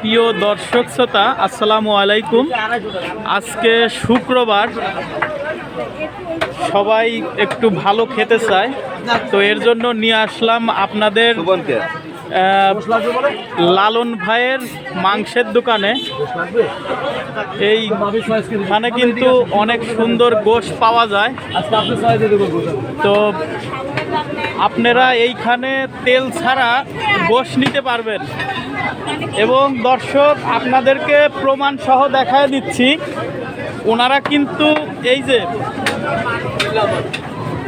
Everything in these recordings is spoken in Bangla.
প্রিয় দর্শক শ্রোতা আসসালামু আলাইকুম। আজকে শুক্রবার। সবাই একটু ভালো খেতে চায় তো এর জন্য নিয়ে আসলাম আপনাদের লালন ভাইয়ের মাংসের দোকানে। এই এখানে কিন্তু অনেক সুন্দর গোশ পাওয়া যায়। তো আপনারা এইখানে তেল ছাড়া গোশ নিতে পারবেন। এবং দর্শক আপনাদেরকে প্রমাণ সহ দেখায় দিচ্ছি ওনারা কিন্তু এই যে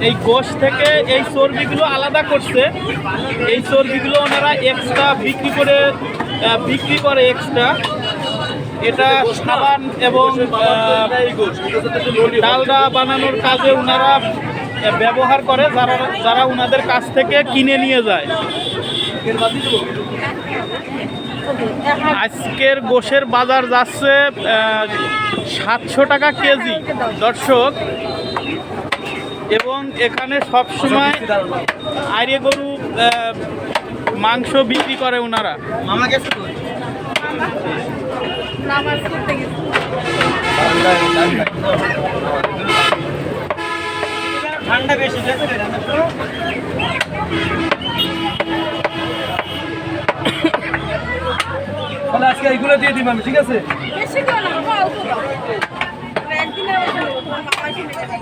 এই গোশ থেকে এই চর্বিগুলো আলাদা করছে। এই চর্বিগুলো ওনারা এক্সট্রা বিক্রি করে বিক্রি করে এক্সট্রা এটা সাবান এবং ডালডা বানানোর কাজে ওনারা ব্যবহার করে যারা যারা ওনাদের কাছ থেকে কিনে নিয়ে যায়। আজকের গোশের বাজার যাচ্ছে সাতশো টাকা কেজি। দর্শক এবং এখানে সব সময় আইরে গরু মাংস বিক্রি করে ওনারা ঠান্ডা বেশি আজকে এইগুলো দিয়ে দিবেন ঠিক আছে? মানে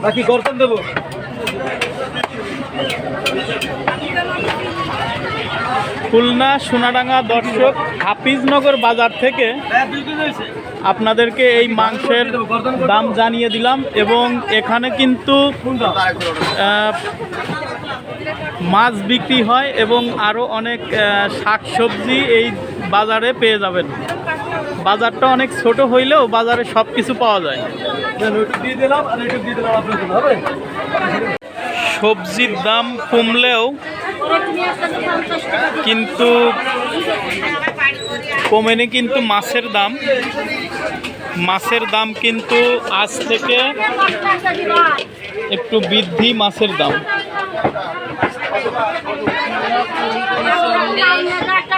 বাকি গর্তন দেবো। খুলনা সোনাডাঙ্গা দর্শক হাফিজনগর বাজার থেকে হয়েছে। আপনাদেরকে এই মাংসের দাম জানিয়ে দিলাম এবং এখানে কিন্তু মাছ বিক্রি হয় এবং আরও অনেক শাক সবজি এই বাজারে পেয়ে যাবেন। বাজারটা অনেক ছোট হইলেও বাজারে সব কিছু পাওয়া যায়। সবজির দাম কমলেও কিন্তু কমেনি কিন্তু মাছের দাম। মাছের দাম কিন্তু আজ থেকে একটু বৃদ্ধি মাছের দাম। একটা